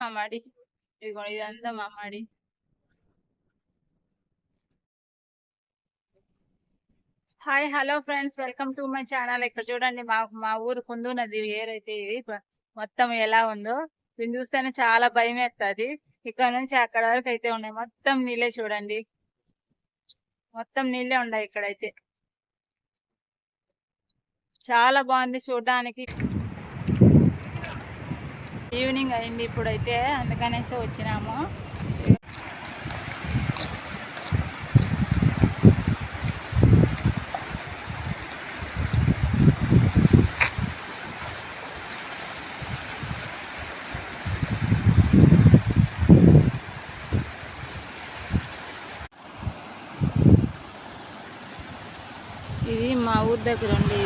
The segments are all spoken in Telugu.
మా మడి ఇదిగో ఇదంతా మా మడి hi hello friends welcome to my channel ఇక్కడ చూడండి మా మా ఊరు కుందు నది ఏరైతే ఇది మొత్తం ఎలా ఉందో. దీన్ని చూస్తేనే చాలా భయం వేస్తుంది ఇక్కడ నుంచి అక్కడ వరకు అయితే ఉన్నాయి. మొత్తం నీళ్ళే చూడండి. మొత్తం నీళ్ళే ఉన్నాయి ఇక్కడైతే. చాలా బాగుంది చూడడానికి. ఈవినింగ్ అయింది ఇప్పుడైతే అందుకనేసి వచ్చినాము. ఇది మా ఊరి దగ్గర ఉండే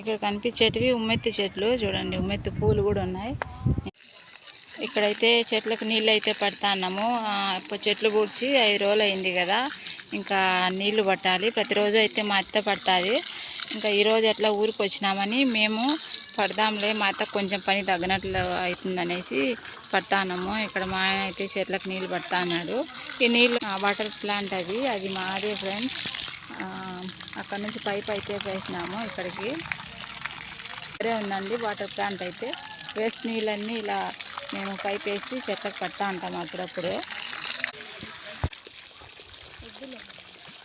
ఇక్కడ కనిపించేటివి ఉమ్మెత్తి చెట్లు చూడండి ఉమ్మెత్తి పూలు కూడా ఉన్నాయి. ఇక్కడైతే చెట్లకు నీళ్ళు అయితే పడతా అన్నాము ఇప్పుడు చెట్లు పూడ్చి ఐదు రోజులు అయింది కదా ఇంకా నీళ్ళు పట్టాలి. ప్రతిరోజు అయితే మా అత్త పడుతుంది. ఇంకా ఈరోజు ఎట్లా ఊరికి వచ్చినామని మేము పడదాంలే మా అత్త కొంచెం పని తగ్గినట్లు అవుతుందనేసి పడతా ఇక్కడ మా ఆయన అయితే చెట్లకు నీళ్ళు పడతా అన్నాడు ఈ నీళ్ళు వాటర్ ప్లాంట్ అది అది మాదే ఫ్రెండ్స్. అక్కడ నుంచి పైప్ అయితే వేసినాము ఇక్కడికి. ఇక్కడే ఉందండి వాటర్ ప్లాంట్ అయితే. వేస్ట్ నీళ్ళన్నీ ఇలా మేము పైప్ వేసి చెట్లకు పడతా ఉంటాం అప్పుడప్పుడు.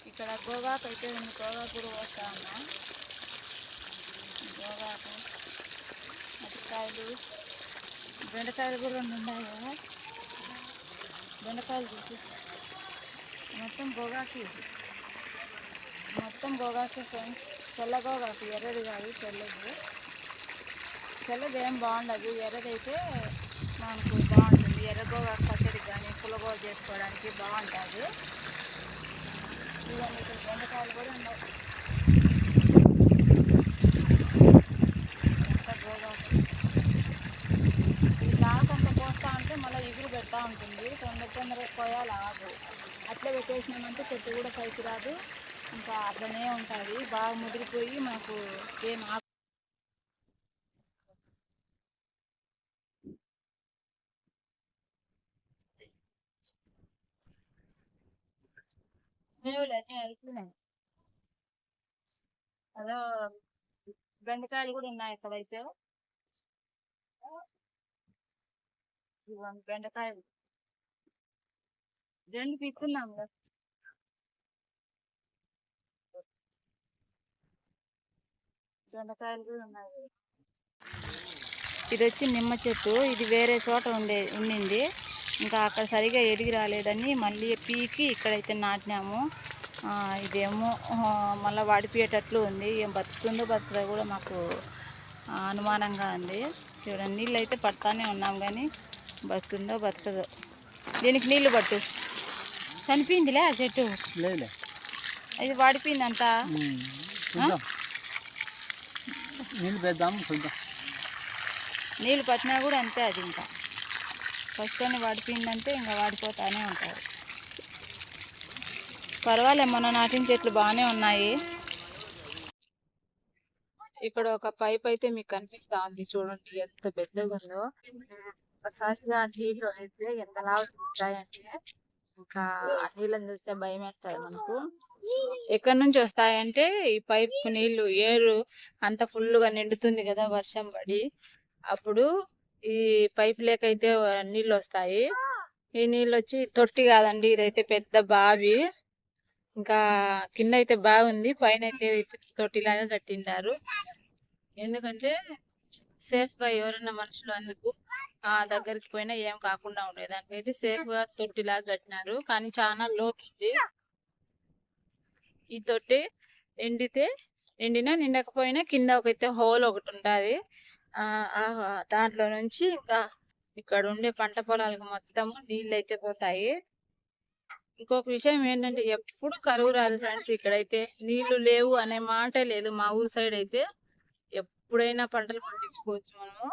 ఇక్కడ గోగాకు అయితే ఉంది. గోగాకు కూడా పోస్తా ఉన్నా. గోగాకు మిరపకాయలు బెండకాయలు కూడా రెండు ఉన్నాయి కదా. బెండకాయలు చూసి. మొత్తం గోగాకు మొత్తం గోగాకు ఫ్రెండ్స్ తెల్ల గోగాకు ఎర్రది కాదు తెల్లది. తెల్లది ఏం బాగుండదు. ఎర్రదైతే మనకు బాగుంటుంది. ఎర్ర గోగాకు పచ్చడి కానీ పులగోర చేసుకోవడానికి బాగుంటుంది. ఇవన్నీ ఇక్కడ బెండకాయలు కూడా ఉన్నాయి. ఎంత పోస్తా మళ్ళీ పెడతా ఉంటుంది. తొందర తొందరగా పోయాలి ఆగు అట్లే పెట్టేసినామంటే చెట్టు కూడా పైకి రాదు. ఇంకా అట్లనే ఉంటుంది. బాగా ముదిరిపోయి మాకు ఏం ఆకు అదో బెండకాయలు కూడా ఉన్నాయి ఇక్కడైతే ఇదిగోండి బెండకాయలు. రెండు తీసుకున్నాం కదా. బెండకాయలు కూడా ఉన్నాయి. ఇది వచ్చి నిమ్మ చెట్టు. ఇది వేరే చోట ఉండే ఉండింది ఇంకా అక్కడ సరిగా ఎదిగి రాలేదని మళ్ళీ పీకి ఇక్కడైతే నాటినాము. ఇదేమో మళ్ళీ వాడిపోయేటట్లు ఉంది. ఏం బతుకుతుందో బతుకుదో కూడా మాకు అనుమానంగా ఉంది. చూడండి నీళ్ళు అయితే పడతానే ఉన్నాం కానీ బతుకుందో బతుకదో. దీనికి నీళ్ళు పట్టు. చనిపోయిందిలే ఆ చెట్టు? లేదులే. ఇది వాడిపోయిందంతా? చూద్దాం. నీళ్ళు పెద్దాం చూద్దాం. నీళ్ళు పట్టినా కూడా అంతే అది ఇంకా. ఫస్ట్ అని వాడిపోయిందంటే ఇంకా వాడిపోతానే ఉంటారు. పర్వాలే మొన్న నాటిన చెట్లు బాగానే ఉన్నాయి. ఇక్కడ ఒక పైప్ అయితే మీకు కనిపిస్తా ఉంది చూడండి ఎంత పెద్దగా ఉందో. ఒకసారిగా నీళ్ళు అయితే ఎంత లాగా ఉంటాయంటే ఇంకా నీళ్ళని చూస్తే భయం వేస్తాయి మనకు. ఎక్కడి నుంచి వస్తాయంటే ఈ పైప్ నీళ్ళు ఏరు అంత ఫుల్గా నిండుతుంది కదా వర్షం పడి. అప్పుడు ఈ పైప్ లేక అయితే నీళ్ళు వస్తాయి ఈ నీళ్ళు వచ్చి తొట్టి కాదండి ఇదైతే పెద్ద బావి. ఇంకా కింద అయితే బాగుంది పైన అయితే తొట్టిలాగా కట్టిండారు. ఎందుకంటే సేఫ్గా ఎవరైనా మనుషులు అందుకు ఆ దగ్గరికి పోయినా ఏం కాకుండా ఉండే దానికైతే సేఫ్గా తొట్టిలాగా కట్టినారు కానీ చాలా లోపు ఉంది ఈ తొట్టి ఎండితే ఎండినా నిండకపోయినా కింద ఒకైతే హోల్ ఒకటి ఉంటుంది దాంట్లో నుంచి ఇంకా ఇక్కడ ఉండే పంట పొలాలకు మొత్తము నీళ్ళు అయితే పోతాయి. ఇంకొక విషయం ఏంటంటే ఎప్పుడు కరువు రాదు ఫ్రెండ్స్. ఇక్కడైతే నీళ్ళు లేవు అనే మాట లేదు. మా ఊరు సైడ్ అయితే ఎప్పుడైనా పంటలు పండించుకోవచ్చు మనము.